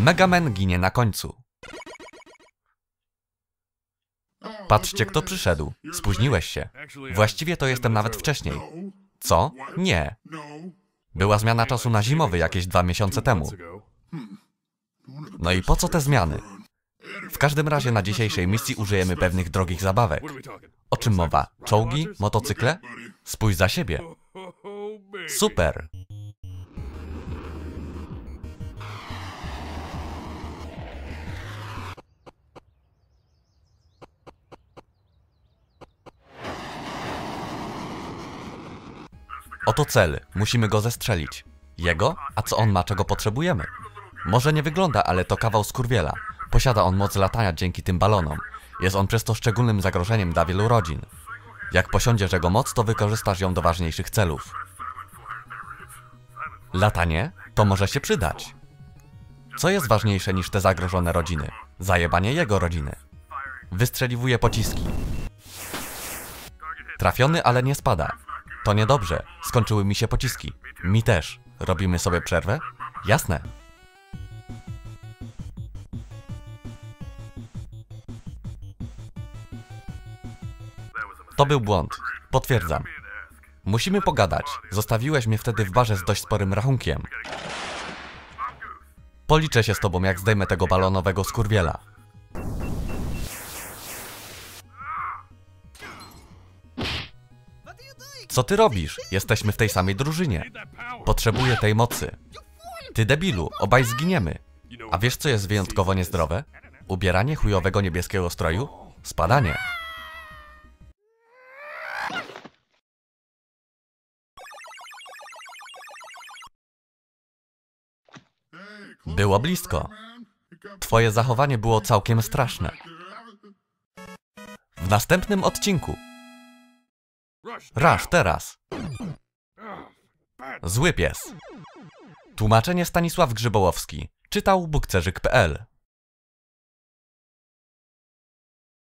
Megaman ginie na końcu. Patrzcie, kto przyszedł. Spóźniłeś się. Właściwie to jestem nawet wcześniej. Co? Nie. Była zmiana czasu na zimowy jakieś dwa miesiące temu. No i po co te zmiany? W każdym razie na dzisiejszej misji użyjemy pewnych drogich zabawek. O czym mowa? Czołgi? Motocykle? Spójrz za siebie. Super! Oto cel. Musimy go zestrzelić. Jego? A co on ma, czego potrzebujemy? Może nie wygląda, ale to kawał skurwiela. Posiada on moc latania dzięki tym balonom. Jest on przez to szczególnym zagrożeniem dla wielu rodzin. Jak posiądziesz jego moc, to wykorzystasz ją do ważniejszych celów. Latanie? To może się przydać. Co jest ważniejsze niż te zagrożone rodziny? Zajebanie jego rodziny. Wystrzeliwuje pociski. Trafiony, ale nie spada. To niedobrze. Skończyły mi się pociski. Mi też. Robimy sobie przerwę? Jasne. To był błąd. Potwierdzam. Musimy pogadać. Zostawiłeś mnie wtedy w barze z dość sporym rachunkiem. Policzę się z tobą, jak zdejmę tego balonowego skurwiela. Co ty robisz? Jesteśmy w tej samej drużynie. Potrzebuję tej mocy. Ty debilu, obaj zginiemy. A wiesz co jest wyjątkowo niezdrowe? Ubieranie chujowego niebieskiego stroju? Spadanie. Było blisko. Twoje zachowanie było całkiem straszne. W następnym odcinku. Rasz teraz. Zły pies. Tłumaczenie Stanisław Grzybołowski. Czytał bukcerzyk.pl